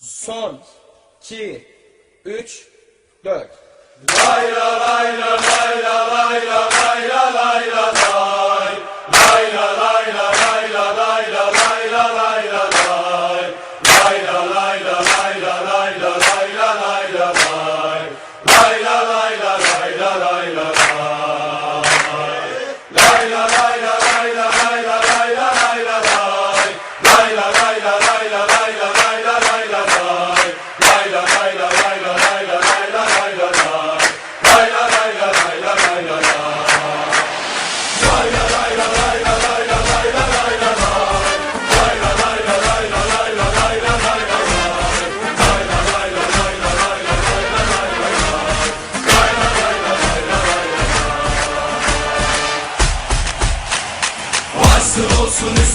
Son. 2 3 4 Varsın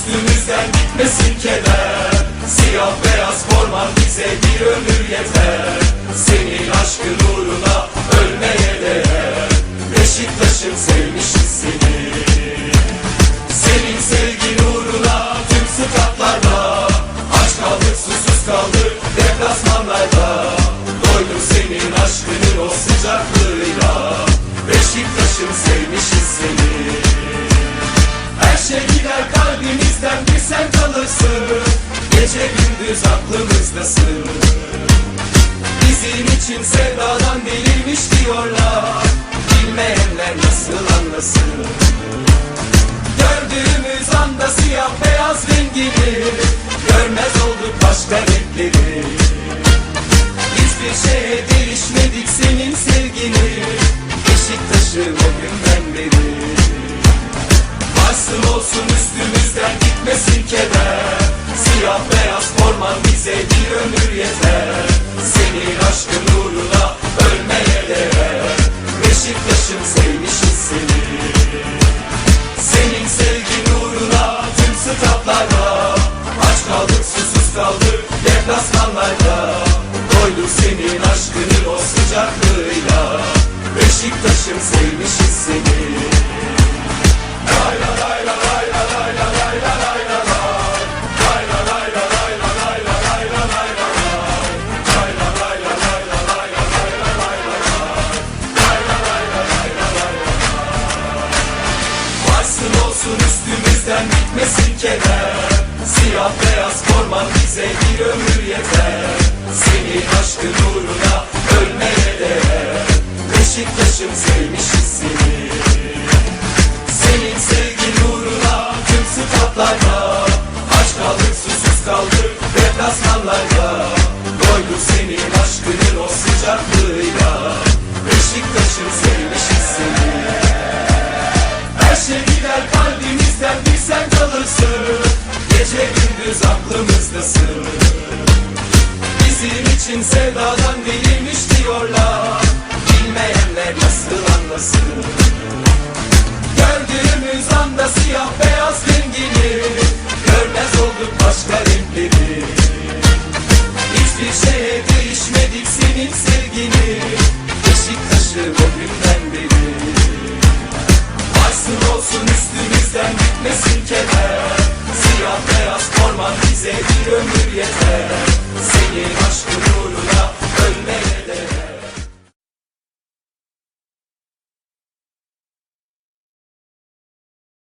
üstümüzden gitmesin keder Siyah beyaz forman bize bir ömür yeter. Senin aşkın uğruna ölmeye değer. Beşiktaş'ım sevmişiz seni. Senin sevgin uğruna tüm statlarda Aç kaldık susuz kaldık deplasmanlarda. Doydum senin aşkının o sıcaklığıyla. Beşiktaş'ım sevmişiz diyorlar Bilmeyenler nasıl anlasın? Gördüğümüz anda siyah beyaz rengini Görmez olduk başka renkleri. Hiçbir şeye değişmedik senin sevgini. Beşiktaş'ım o günden beri. Varsın olsun üstümüzden gitmesin keder. Siyah beyaz forman bize bir ömür yeter. Senin aşkın uğruna ölmeye değer Beşiktaş'ım sevmişiz seni. Senin sevgin uğruna tüm statlarda Aç kaldık susuz kaldık deplasmanlarda Doyduk senin aşkının o sıcaklığıyla. Beşiktaş'ım sevmişiz seni bitmesin keder Siyah beyaz forman bize bir ömür yeter Senin aşkın uğruna ölmeye değer Beşiktaş'ım sevmişiz seni Senin sevgin uğruna tüm statlarda Aç kaldık susuz kaldık. Deplasmanlarda Doyduk senin aşkının o sıcaklığıyla. Beşiktaş'ım sevmişiz seni değişmedik senin